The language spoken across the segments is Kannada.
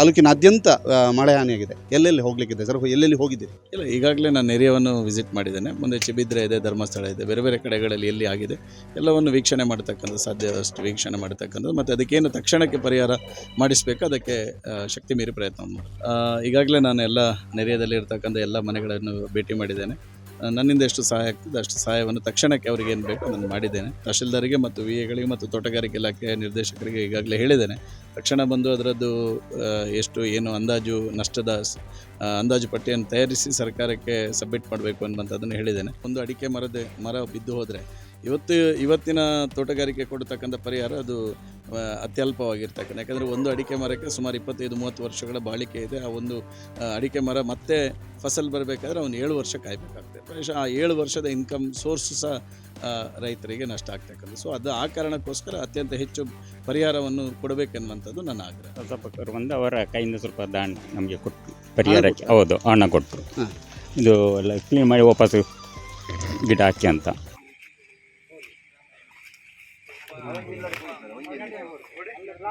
ತಾಲೂಕಿನಾದ್ಯಂತ ಮಳೆ ಹಾನಿಯಾಗಿದೆ ಎಲ್ಲೆಲ್ಲಿ ಹೋಗ್ಲಿಕ್ಕಿದೆ ಸರ್? ಎಲ್ಲೆಲ್ಲಿ ಹೋಗಿದ್ದೀರಿ ಇಲ್ಲ, ಈಗಾಗಲೇ ನಾನು ಏರಿಯಾವನ್ನು ವಿಸಿಟ್ ಮಾಡಿದ್ದೇನೆ. ಮುಂದೆ ಚಿಬಿದ್ರೆ ಇದೆ, ಧರ್ಮಸ್ಥಳ ಇದೆ, ಬೇರೆ ಬೇರೆ ಕಡೆಗಳಲ್ಲಿ ಎಲ್ಲಿ ಆಗಿದೆ, ಎಲ್ಲವನ್ನು ವೀಕ್ಷಣೆ ಮಾಡ್ತಕ್ಕಂಥದ್ದು ಸಾಧ್ಯದಷ್ಟು ವೀಕ್ಷಣೆ ಮಾಡ್ತಕ್ಕಂಥದ್ದು. ಮತ್ತು ಅದಕ್ಕೇನು ತಕ್ಷಣಕ್ಕೆ ಪರಿಹಾರ ಮಾಡಿಸಬೇಕು, ಅದಕ್ಕೆ ಶಕ್ತಿ ಮೀರಿ ಪ್ರಯತ್ನ ಮಾಡಿ ಈಗಾಗಲೇ ನಾನು ಎಲ್ಲ ನೆರೆಯದಲ್ಲಿ ಇರ್ತಕ್ಕಂಥ ಎಲ್ಲ ಮನೆಗಳನ್ನು ಭೇಟಿ ಮಾಡಿದ್ದೇನೆ. ನನ್ನಿಂದ ಎಷ್ಟು ಸಹಾಯ ಆಗ್ತದೆ, ಅಷ್ಟು ಸಹಾಯವನ್ನು ತಕ್ಷಣಕ್ಕೆ ಅವರಿಗೆ ಏನು ಬೇಕು ನಾನು ಮಾಡಿದ್ದೇನೆ. ತಹಶೀಲ್ದಾರಿಗೆ ಮತ್ತು ವಿ ಎಗಳಿಗೆ ಮತ್ತು ತೋಟಗಾರಿಕೆ ಇಲಾಖೆ ನಿರ್ದೇಶಕರಿಗೆ ಈಗಾಗಲೇ ಹೇಳಿದ್ದೇನೆ. ತಕ್ಷಣ ಬಂದು ಅದರದ್ದು ಎಷ್ಟು, ಏನು ಅಂದಾಜು, ನಷ್ಟದ ಅಂದಾಜು ಪಟ್ಟಿಯನ್ನು ತಯಾರಿಸಿ ಸರ್ಕಾರಕ್ಕೆ ಸಬ್ಮಿಟ್ ಮಾಡಬೇಕು ಅನ್ನುವಂಥದ್ದನ್ನು ಹೇಳಿದ್ದೇನೆ. ಒಂದು ಅಡಿಕೆ ಮರದ ಮರ ಬಿದ್ದು ಹೋದರೆ, ಇವತ್ತು, ಇವತ್ತಿನ ತೋಟಗಾರಿಕೆ ಕೊಡ್ತಕ್ಕಂಥ ಪರಿಹಾರ ಅದು ಅತ್ಯಲ್ಪವಾಗಿರ್ತಕ್ಕಂಥ. ಯಾಕಂದರೆ ಒಂದು ಅಡಿಕೆ ಮರಕ್ಕೆ ಸುಮಾರು ಇಪ್ಪತ್ತೈದು ಮೂವತ್ತು ವರ್ಷಗಳ ಬಾಳಿಕೆ ಇದೆ. ಆ ಒಂದು ಅಡಿಕೆ ಮರ ಮತ್ತೆ ಫಸಲ್ ಬರಬೇಕಾದ್ರೆ ಅವನು ಏಳು ವರ್ಷ ಕಾಯಬೇಕಾಗ್ತದೆ. ಪ್ರಾಯಶಃ ಆ ಏಳು ವರ್ಷದ ಇನ್ಕಮ್ ಸೋರ್ಸ್ ಸಹ ರೈತರಿಗೆ ನಷ್ಟ ಆಗ್ತಕ್ಕಂಥ ಸೊ ಅದು ಆ ಕಾರಣಕ್ಕೋಸ್ಕರ ಅತ್ಯಂತ ಹೆಚ್ಚು ಪರಿಹಾರವನ್ನು ಕೊಡಬೇಕೆನ್ನುವಂಥದ್ದು ನನ್ನ ಆಗ್ರಹ. ಸಂಸ್ಥಾಪಕರು ಬಂದು ಅವರ ಕೈಯಿಂದ ಸ್ವಲ್ಪ ದಾಣ ನಮಗೆ ಕೊಟ್ಟು ಪರಿಹಾರಕ್ಕೆ ಹೌದು ಹಣ ಕೊಟ್ಟರು ಇದು ಎಲ್ಲ ಕ್ಲೀನ್ ಮಾಡಿ ವಾಪಸ್ಸು ಗಿಡ ಹಾಕಿ ಅಂತ.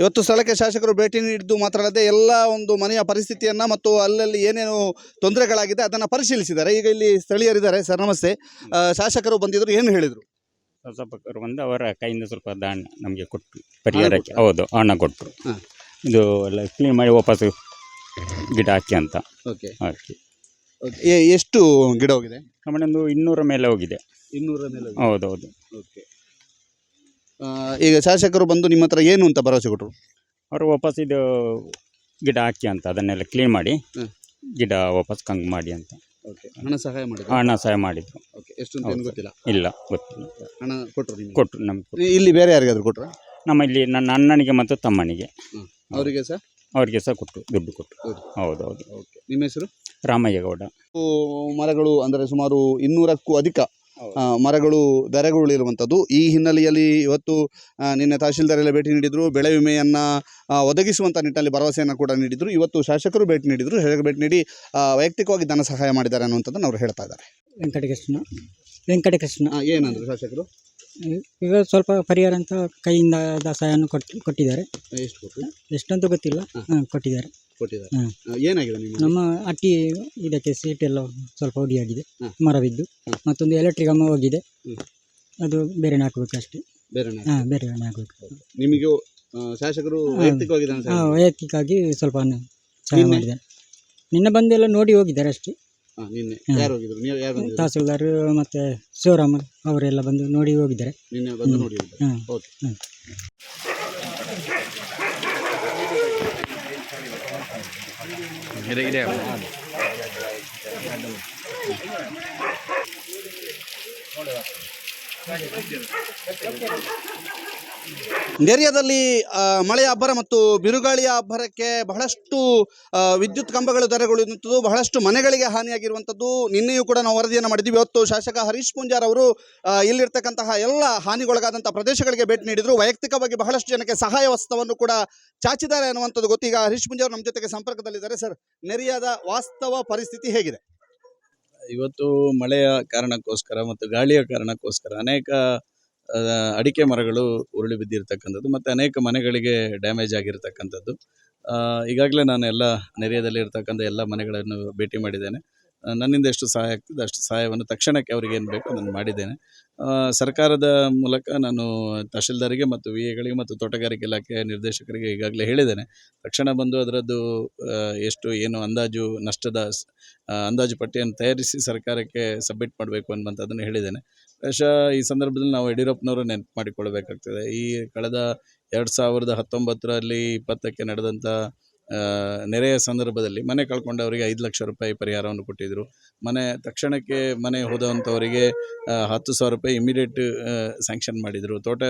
ಇವತ್ತು ಸ್ಥಳಕ್ಕೆ ಶಾಸಕರು ಭೇಟಿ ನೀಡಿದ್ದು ಮಾತ್ರ ಅಲ್ಲದೆ ಎಲ್ಲ ಒಂದು ಮನೆಯ ಪರಿಸ್ಥಿತಿಯನ್ನು ಮತ್ತು ಅಲ್ಲಲ್ಲಿ ಏನೇನು ತೊಂದರೆಗಳಾಗಿದೆ ಅದನ್ನು ಪರಿಶೀಲಿಸಿದ್ದಾರೆ. ಈಗ ಇಲ್ಲಿ ಸ್ಥಳೀಯರಿದ್ದಾರೆ. ಸರ್ ನಮಸ್ತೆ. ಶಾಸಕರು ಬಂದಿದ್ರು ಏನು ಹೇಳಿದರು? ಶಾಸಕರು ಬಂದು ಅವರ ಕೈಯಿಂದ ಸ್ವಲ್ಪ ದಾಣ ನಮಗೆ ಕೊಟ್ಟರು ಪರಿಹಾರಕ್ಕೆ ಹೌದು ಹಣ ಕೊಟ್ಟರು. ಇದು ಎಲ್ಲ ಕ್ಲೀನ್ ಮಾಡಿ ವಾಪಸ್ಸು ಗಿಡ ಹಾಕಿ ಅಂತ. ಓಕೆ. ಹಾಕಿ. ಎಷ್ಟು ಗಿಡ ಹೋಗಿದೆ? ನಮ್ಮನೆ ಒಂದು ಇನ್ನೂರ ಮೇಲೆ ಹೋಗಿದೆ. ಇನ್ನೂರ ಮೇಲೆ ಹೌದೌದು. ಓಕೆ. ಈಗ ಶಾಸಕರು ಬಂದು ನಿಮ್ಮ ಹತ್ರ ಏನು ಅಂತ ಭರವಸೆ ಕೊಟ್ಟರು ಅವರು ವಾಪಸ್ ಇದು ಗಿಡ ಹಾಕಿ ಅಂತ ಅದನ್ನೆಲ್ಲ ಕ್ಲೀನ್ ಮಾಡಿ ಹ್ಮ್. ಗಿಡ ವಾಪಸ್ ಕಂಗ್ ಮಾಡಿ ಅಂತ. ಓಕೆ. ಹಣ ಸಹಾಯ ಮಾಡಿದ್ರು? ಹಣ ಸಹಾಯ ಮಾಡಿದ್ರು. ಓಕೆ. ಎಷ್ಟು ಅಂತ ಏನು ಗೊತ್ತಿಲ್ಲ? ಇಲ್ಲ ಗೊತ್ತಿಲ್ಲ. ಹಣ ಕೊಟ್ಟರು ನಿಮಗೆ? ಕೊಟ್ಟರು ನಮ್ಗೆ. ಇಲ್ಲಿ ಬೇರೆ ಯಾರಿಗಾದ್ರು ಕೊಟ್ಟರು ನಮ್ಮ ಇಲ್ಲಿ ನನ್ನ ಅಣ್ಣನಿಗೆ ಮತ್ತು ತಮ್ಮನಿಗೆ. ಅವರಿಗೆ ಸಹ? ಅವರಿಗೆ ಸಹ ಕೊಟ್ಟು ದುಡ್ಡು ಕೊಟ್ಟು. ಹೌದು. ಹೌದು ಓಕೆ. ನಿಮ್ಮ ಹೆಸರು? ರಾಮಯ್ಯ ಗೌಡ. ಇವು ಮರಗಳು ಅಂದರೆ ಸುಮಾರು ಇನ್ನೂರಕ್ಕೂ ಅಧಿಕ ಮರಗಳು ಮರಗಳು ಧರೆಗುರುಳಿರುವಂಥದ್ದು ಈ ಹಿನ್ನೆಲೆಯಲ್ಲಿ ಇವತ್ತು ಆ, ನಿನ್ನೆ ತಹಶೀಲ್ದಾರೆಲ್ಲ ಭೇಟಿ ನೀಡಿದರು. ಬೆಳೆ ವಿಮೆಯನ್ನು ಒದಗಿಸುವಂಥ ನಿಟ್ಟಿನಲ್ಲಿ ಭರವಸೆಯನ್ನು ಕೂಡ ನೀಡಿದರು. ಇವತ್ತು ಶಾಸಕರು ಭೇಟಿ ನೀಡಿದರು. ಶಾಸಕರು ಭೇಟಿ ನೀಡಿ ಆ, ವೈಯಕ್ತಿಕವಾಗಿ ಧನ ಸಹಾಯ ಮಾಡಿದ್ದಾರೆ ಅನ್ನುವಂಥದ್ದನ್ನು ಅವರು ಹೇಳ್ತಾ ಇದ್ದಾರೆ. ವೆಂಕಟಕೃಷ್ಣ. ವೆಂಕಟಕೃಷ್ಣ. ಏನಂದ್ರು ಶಾಸಕರು? ಈಗ ಸ್ವಲ್ಪ ಪರಿಹಾರ ಅಂತ ಕೈಯಿಂದ ಸಹಾಯವನ್ನು ಕೊಟ್ಟು ಕೊಟ್ಟಿದ್ದಾರೆ. ಎಷ್ಟು ಕೊಟ್ಟು ಎಷ್ಟಂತೂ ಗೊತ್ತಿಲ್ಲ. ಹ. ಹಾಂ ಕೊಟ್ಟಿದ್ದಾರೆ. ಕೊಟ್ಟಿದ್ದಾರೆ. ಹ್ಮ್. ಏನಾಗಿದೆ ನಿಮ್ಮ ನಮ್ಮ ಅಟ್ಟಿ ಇದಕ್ಕೆ ಸೀಟ್ ಎಲ್ಲ ಸ್ವಲ್ಪ ಒಡಿಯಾಗಿದೆ ಆಗಿದೆ ಮರ ಬಿದ್ದು. ಹ. ಮತ್ತೊಂದು ಎಲೆಕ್ಟ್ರಿಕ್ ಅಮ್ಮ ಹೋಗಿದೆ. ಹ್ಮ್. ಅದು ಬೇರೆ ಹಾಕ್ಬೇಕು ಅಷ್ಟೇ. ಬೇರೆ ಹಾಂ ಬೇರೆ ಹಾಕಬೇಕು. ನಿಮಗೆ ಆ, ಶಾಸಕರು ಹಾ. ವೈಯಕ್ತಿಕವಾಗಿ ಸಹಾಯ ಹಾಂ ವೈಯಕ್ತಿಕವಾಗಿ ಸ್ವಲ್ಪ ಸಹಾಯ ನಿನ್ನೆ? ಮಾಡಿದ್ದಾರೆ ನಿನ್ನೆ ಬಂದೆಲ್ಲ ನೋಡಿ ಹೋಗಿದ್ದಾರೆ ಅಷ್ಟೇ. ಹಾ, ನಿನ್ನೆ ಹಾ. ಯಾರು ಹೋಗಿದ್ರು ನೀವು ಯಾರು ಬಂದಿದ್ರು ತಹಸೀಲ್ದಾರ್ ಮತ್ತು ಶಿವರಾಮ್ ಅವರೆಲ್ಲ ಬಂದು ನೋಡಿ ಹೋಗಿದ್ದಾರೆ ನಿನ್ನೆ ಬಂದು. ನೋಡಿ ಹೋಗಿದ್ರು. ಹಾಂ ಓಕೆ ಹ್ಮ್. ನೆರೆಯದಲ್ಲಿ ಮಳೆಯ ಅಬ್ಬರ ಮತ್ತು ಬಿರುಗಾಳಿಯ ಅಬ್ಬರಕ್ಕೆ ಬಹಳಷ್ಟು ವಿದ್ಯುತ್ ಕಂಬಗಳು ತೆರೆಗೊಳ್ಳುವಂಥದ್ದು ಬಹಳಷ್ಟು ಮನೆಗಳಿಗೆ ಹಾನಿಯಾಗಿರುವಂಥದ್ದು ನಿನ್ನೆಯೂ ಕೂಡ ನಾವು ವರದಿಯನ್ನು ಮಾಡಿದ್ವಿ ಇವತ್ತು ಶಾಸಕ ಹರೀಶ್ ಪುಂಜಾರ್ ಅವರು ಇಲ್ಲಿರ್ತಕ್ಕಂತಹ ಎಲ್ಲ ಹಾನಿಗೊಳಗಾದಂಥ ಪ್ರದೇಶಗಳಿಗೆ ಭೇಟಿ ನೀಡಿದರು. ವೈಯಕ್ತಿಕವಾಗಿ ಬಹಳಷ್ಟು ಜನಕ್ಕೆ ಸಹಾಯ ವಸ್ತವನ್ನು ಕೂಡ ಚಾಚಿದ್ದಾರೆ ಅನ್ನುವಂಥದ್ದು ಗೊತ್ತೀಗ ಹರೀಶ್ ಪುಂಜಾರ್ ನಮ್ಮ ಜೊತೆಗೆ ಸಂಪರ್ಕದಲ್ಲಿದ್ದಾರೆ. ಸರ್, ನೆರೆಯಾದ ವಾಸ್ತವ ಪರಿಸ್ಥಿತಿ ಹೇಗಿದೆ? ಇವತ್ತು ಮಳೆಯ ಕಾರಣಕ್ಕೋಸ್ಕರ ಮತ್ತು ಗಾಳಿಯ ಕಾರಣಕ್ಕೋಸ್ಕರ ಅನೇಕ ಅಡಿಕೆ ಮರಗಳು ಉರುಳಿ ಬಿದ್ದಿರ್ತಕ್ಕಂಥದ್ದು ಮತ್ತು ಅನೇಕ ಮನೆಗಳಿಗೆ ಡ್ಯಾಮೇಜ್ ಆಗಿರ್ತಕ್ಕಂಥದ್ದು. ಈಗಾಗಲೇ ನಾನು ಎಲ್ಲ ನೆರೆಯದಲ್ಲಿ ಇರತಕ್ಕಂಥ ಎಲ್ಲ ಮನೆಗಳನ್ನು ಭೇಟಿ ಮಾಡಿದ್ದೇನೆ. ನನ್ನಿಂದ ಎಷ್ಟು ಸಹಾಯ ಆಗ್ತದೆ ಅಷ್ಟು ಸಹಾಯವನ್ನು ತಕ್ಷಣಕ್ಕೆ ಅವರಿಗೆ ಏನು ಬೇಕು ನಾನು ಮಾಡಿದ್ದೇನೆ. ಸರ್ಕಾರದ ಮೂಲಕ ನಾನು ತಹಶೀಲ್ದಾರಿಗೆ ಮತ್ತು ವಿ ಎಗಳಿಗೆ ಮತ್ತು ತೋಟಗಾರಿಕೆ ಇಲಾಖೆ ನಿರ್ದೇಶಕರಿಗೆ ಈಗಾಗಲೇ ಹೇಳಿದ್ದೇನೆ. ತಕ್ಷಣ ಬಂದು ಅದರದ್ದು ಎಷ್ಟು ಏನು ಅಂದಾಜು ನಷ್ಟದ ಅಂದಾಜು ಪಟ್ಟಿಯನ್ನು ತಯಾರಿಸಿ ಸರ್ಕಾರಕ್ಕೆ ಸಬ್ಮಿಟ್ ಮಾಡಬೇಕು ಅನ್ನುವಂಥದ್ದನ್ನು ಹೇಳಿದ್ದೇನೆ. ಬಹುಶಃ ಈ ಸಂದರ್ಭದಲ್ಲಿ ನಾವು ಯಡಿಯೂರಪ್ಪನವರು ನೆನಪು ಮಾಡಿಕೊಳ್ಬೇಕಾಗ್ತದೆ. ಈ ಕಳೆದ ಎರಡು ಸಾವಿರದ ಹತ್ತೊಂಬತ್ತರಲ್ಲಿ ಇಪ್ಪತ್ತಕ್ಕೆ ನಡೆದಂಥ ನೆರೆಯ ಸಂದರ್ಭದಲ್ಲಿ ಮನೆ ಕಳ್ಕೊಂಡವರಿಗೆ ಐದು ಲಕ್ಷ ರೂಪಾಯಿ ಪರಿಹಾರವನ್ನು ಕೊಟ್ಟಿದ್ದರು ಮನೆ, ತಕ್ಷಣಕ್ಕೆ ಮನೆ ಹೋದಂಥವರಿಗೆ ಹತ್ತು ಸಾವಿರ ರೂಪಾಯಿ ಇಮಿಡಿಯೇಟ್ ಸ್ಯಾಂಕ್ಷನ್ ಮಾಡಿದರು. ತೋಟ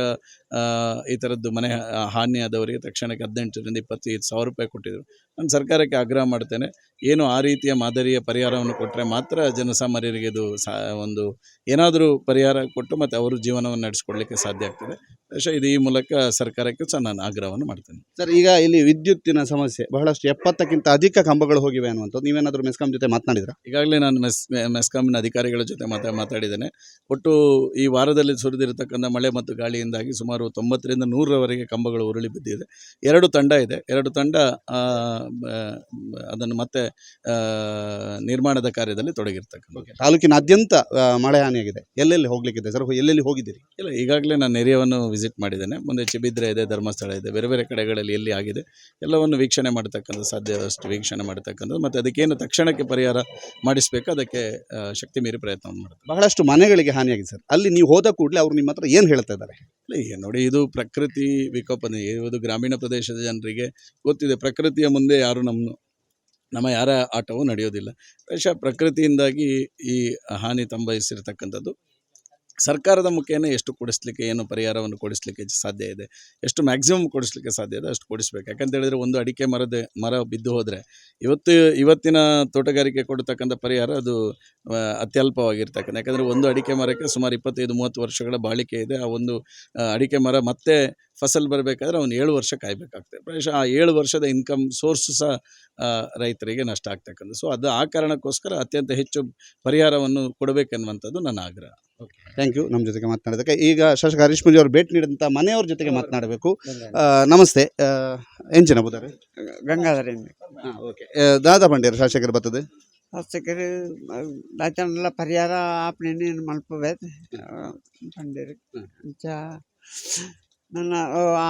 ಈ ಥರದ್ದು ಮನೆ ಹಾನಿ ಹಾನಿಯಾದವರಿಗೆ ತಕ್ಷಣಕ್ಕೆ ಹದಿನೆಂಟರಿಂದ ಇಪ್ಪತ್ತೈದು ಸಾವಿರ ರೂಪಾಯಿ ಕೊಟ್ಟಿದ್ದರು ನಾನು ಸರ್ಕಾರಕ್ಕೆ ಆಗ್ರಹ ಮಾಡ್ತೇನೆ. ಏನು ಆ ರೀತಿಯ ಮಾದರಿಯ ಪರಿಹಾರವನ್ನು ಕೊಟ್ಟರೆ ಮಾತ್ರ ಜನಸಾಮಾನ್ಯರಿಗೆ ಇದು ಸಾ ಒಂದು ಏನಾದರೂ ಪರಿಹಾರ ಕೊಟ್ಟು ಮತ್ತು ಅವರು ಜೀವನವನ್ನು ನಡೆಸ್ಕೊಡ್ಲಿಕ್ಕೆ ಸಾಧ್ಯ ಆಗ್ತದೆ. ಅಷ್ಟೇ ಇದು ಈ ಮೂಲಕ ಸರ್ಕಾರಕ್ಕೆ ಸಹ ನಾನು ಆಗ್ರಹವನ್ನು ಮಾಡ್ತೇನೆ. ಸರ್ ಈಗ ಇಲ್ಲಿ ವಿದ್ಯುತ್ತಿನ ಸಮಸ್ಯೆ ಬಹಳಷ್ಟು ಎಪ್ಪತ್ತಕ್ಕಿಂತ ಅಧಿಕ ಕಂಬಗಳು ಹೋಗಿವೆ ಅನ್ನುವಂಥದ್ದು. ನೀವೇನಾದರೂ ಮೆಸ್ಕಾಂ ಜೊತೆ ಮಾತನಾಡಿದ್ರೆ? ಈಗಾಗಲೇ ನಾನು ಮೆಸ್ ಮೆಸ್ಕಾಮಿನ ಅಧಿಕಾರಿಗಳ ಜೊತೆ ಮಾತಾ ಮಾತಾಡಿದ್ದೇನೆ. ಒಟ್ಟು ಈ ವಾರದಲ್ಲಿ ಸುರಿದಿರತಕ್ಕಂಥ ಮಳೆ ಮತ್ತು ಗಾಳಿಯಿಂದಾಗಿ ಸುಮಾರು ತೊಂಬತ್ತರಿಂದ ನೂರರವರೆಗೆ ಕಂಬಗಳು ಉರುಳಿ ಬಿದ್ದಿದೆ. ಎರಡು ತಂಡ ಇದೆ. ಎರಡು ತಂಡ ಅದನ್ನು ಮತ್ತೆ ನಿರ್ಮಾಣದ ಕಾರ್ಯದಲ್ಲಿ ತೊಡಗಿರ್ತಕ್ಕಂಥ ತಾಲೂಕಿನಾದ್ಯಂತ ಮಳೆ ಹಾನಿಯಾಗಿದೆ ಎಲ್ಲೆಲ್ಲಿ ಹೋಗ್ಲಿಕ್ಕಿದೆ ಸರ್? ಎಲ್ಲೆಲ್ಲಿ ಹೋಗಿದ್ದೀರಿ? ಇಲ್ಲ ಈಗಾಗಲೇ ನಾನು ಏರಿಯಾವನ್ನು ವಿಸಿಟ್ ಮಾಡಿದ್ದೇನೆ. ಮುಂದೆ ಚಿಬಿದ್ರೆ ಇದೆ ಧರ್ಮಸ್ಥಳ ಇದೆ ಬೇರೆ ಬೇರೆ ಕಡೆಗಳಲ್ಲಿ ಎಲ್ಲಿ ಆಗಿದೆ ಎಲ್ಲವನ್ನು ವೀಕ್ಷಣೆ ಮಾಡ್ತಕ್ಕಂಥ ಸಾಧ್ಯದಷ್ಟು ವೀಕ್ಷಣೆ ಮಾಡ್ತಕ್ಕಂಥದ್ದು. ಮತ್ತು ಅದಕ್ಕೇನು ತಕ್ಷಣಕ್ಕೆ ಪರಿಹಾರ ಮಾಡಿಸಬೇಕು ಅದಕ್ಕೆ ಶಕ್ತಿ ಮೀರಿ ಪ್ರಯತ್ನವನ್ನು ಮಾಡುತ್ತೆ ಬಹಳಷ್ಟು ಮನೆಗಳಿಗೆ ಹಾನಿಯಾಗಿದೆ ಸರ್. ಅಲ್ಲಿ ನೀವು ಹೋದ ಕೂಡಲೇ ಅವರು ನಿಮ್ಮ ಹತ್ರ ಏನು ಹೇಳ್ತಾ ಇದ್ದಾರೆ? ಇಲ್ಲ, ಈಗ ನೋಡಿ ಇದು ಪ್ರಕೃತಿ ವಿಕೋಪನೆ. ಇದು ಗ್ರಾಮೀಣ ಪ್ರದೇಶದ ಜನರಿಗೆ ಗೊತ್ತಿದೆ. ಪ್ರಕೃತಿಯ ಮುಂದೆ ಯಾರು ನಮ್ಮ ನಮ್ಮ ಯಾರ ಆಟವೂ ನಡೆಯೋದಿಲ್ಲ. ಬಹುಶಃ ಪ್ರಕೃತಿಯಿಂದಾಗಿ ಈ ಹಾನಿ ಸಂಭವಿಸಿರ್ತಕ್ಕಂಥದ್ದು ಸರ್ಕಾರದ ಮುಖೇನ ಎಷ್ಟು ಕೊಡಿಸ್ಲಿಕ್ಕೆ, ಏನು ಪರಿಹಾರವನ್ನು ಕೊಡಿಸ್ಲಿಕ್ಕೆ ಸಾಧ್ಯ ಇದೆ? ಎಷ್ಟು ಮ್ಯಾಕ್ಸಿಮಮ್ ಕೊಡಿಸ್ಲಿಕ್ಕೆ ಸಾಧ್ಯ ಇದೆ, ಅಷ್ಟು ಕೊಡಿಸ್ಬೇಕು. ಯಾಕಂತ ಹೇಳಿದ್ರೆ ಒಂದು ಅಡಿಕೆ ಮರದ, ಮರ ಬಿದ್ದು ಹೋದರೆ ಇವತ್ತು, ಇವತ್ತಿನ ತೋಟಗಾರಿಕೆ ಕೊಡ್ತಕ್ಕಂಥ ಪರಿಹಾರ ಅದು ಅತ್ಯಲ್ಪವಾಗಿರ್ತಕ್ಕಂಥ. ಯಾಕಂದರೆ ಒಂದು ಅಡಿಕೆ ಮರಕ್ಕೆ ಸುಮಾರು ಇಪ್ಪತ್ತೈದು, ಮೂವತ್ತು ವರ್ಷಗಳ ಬಾಳಿಕೆ ಇದೆ. ಆ ಒಂದು ಅಡಿಕೆ ಮರ ಮತ್ತೆ ಫಸಲ್ ಬರಬೇಕಾದ್ರೆ ಅವನು ಏಳು ವರ್ಷ ಕಾಯಬೇಕಾಗ್ತದೆ. ಪ್ರಾಯಶಃ ಆ ಏಳು ವರ್ಷದ ಇನ್ಕಮ್ ಸೋರ್ಸ್ ಸಹ ರೈತರಿಗೆ ನಷ್ಟ ಆಗ್ತಕ್ಕಂಥ ಸೊ ಅದು ಆ ಕಾರಣಕ್ಕೋಸ್ಕರ ಅತ್ಯಂತ ಹೆಚ್ಚು ಪರಿಹಾರವನ್ನು ಕೊಡಬೇಕೆನ್ನುವಂಥದ್ದು ನನ್ನ ಆಗ್ರಹ. ಥ್ಯಾಂಕ್ ಯು ನಮ್ಮ ಜೊತೆಗೆ ಮಾತನಾಡೋದಕ್ಕೆ ಈಗ ಶಾಸಕ ಹರೀಶ್ ಮುಂಜಿ ಅವರು ಭೇಟಿ ನೀಡಿದಂಥ ಮನೆಯವ್ರ ಜೊತೆಗೆ ಮಾತನಾಡಬೇಕು. ಆ, ನಮಸ್ತೆ. ಎಂಚಿನ ಬುಧಾರೆ ಗಂಗಾಧರ ಹಾಂ ಓಕೆ ದಾದಾ ಬಂಡೇರು ಶಾಸಕರು ಬರ್ತದೆ. ಶಾಸಕರು ದಾಚನೆಲ್ಲ ಪರಿಹಾರ ಆಪಣೆಯನ್ನು ಮಲ್ಪಬೇಕು ಬಂದಿರು ಅಂಚ ನನ್ನ ಆ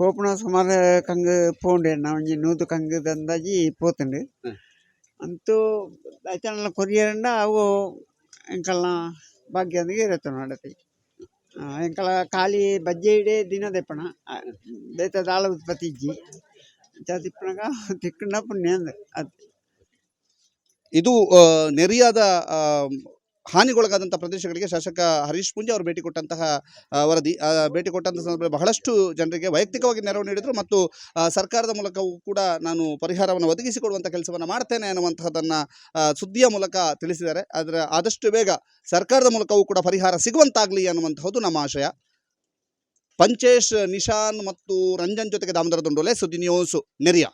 ಪೋಪುನ ಸುಮಾರು ಕಂಗ್ ಪೋಂಡೆ ನಾವು ಒಂಜಿ ನೂತು ಕಂಗ್ ದಂದಾಜಿ ಪೋತುಂಡು. ಅಂತೂ ದಾಚನೆಲ್ಲ ಕೊರಿಯರಂಡ ಅವು ಎಂಕಲ್ನ ಭಾಗ್ಯದಿಗೆ ಇರುತ್ತೆ ನೋಡತಿ ಎಂಕಲ ಖಾಲಿ ಬಜ್ಜೆ ಇಡೇ ದಿನ ದೆಪ್ಪಣ ಬೇತ ದಾಳ ಉತ್ಪತ್ತಿ ಇಜ್ಜಿ. ತಿಪ್ಪಣಗ ತಿಕ್ಕಣ್ಣ ಪುಣ್ಯ ಅಂದ್ರೆ ಅದು. ಇದು ನೆರೆಯಾದ ಹಾನಿಗೊಳಗಾದಂಥ ಪ್ರದೇಶಗಳಿಗೆ ಶಾಸಕ ಹರೀಶ್ ಪುಂಜೆ ಅವರು ಭೇಟಿ ಕೊಟ್ಟಂತಹ ವರದಿ. ಭೇಟಿ ಕೊಟ್ಟಂತಹ ಸಂದರ್ಭದಲ್ಲಿ ಬಹಳಷ್ಟು ಜನರಿಗೆ ವೈಯಕ್ತಿಕವಾಗಿ ನೆರವು ನೀಡಿದರು ಮತ್ತು ಸರ್ಕಾರದ ಮೂಲಕವೂ ಕೂಡ ನಾನು ಪರಿಹಾರವನ್ನು ಒದಗಿಸಿಕೊಡುವಂಥ ಕೆಲಸವನ್ನು ಮಾಡ್ತೇನೆ ಅನ್ನುವಂತಹದನ್ನು ಸುದ್ದಿಯ ಮೂಲಕ ತಿಳಿಸಿದ್ದಾರೆ. ಆದರೆ ಆದಷ್ಟು ಬೇಗ ಸರ್ಕಾರದ ಮೂಲಕವೂ ಕೂಡ ಪರಿಹಾರ ಸಿಗುವಂತಾಗಲಿ ಅನ್ನುವಂತಹದ್ದು ನಮ್ಮ ಆಶಯ. ಪಂಚೇಶ್, ನಿಶಾನ್ ಮತ್ತು ರಂಜನ್ ಜೊತೆಗೆ ದಾಮೋದರ ದುಂಡೋಲೆ, ಸುದ್ದಿ ನ್ಯೂಸ್, ನೆರಿಯ.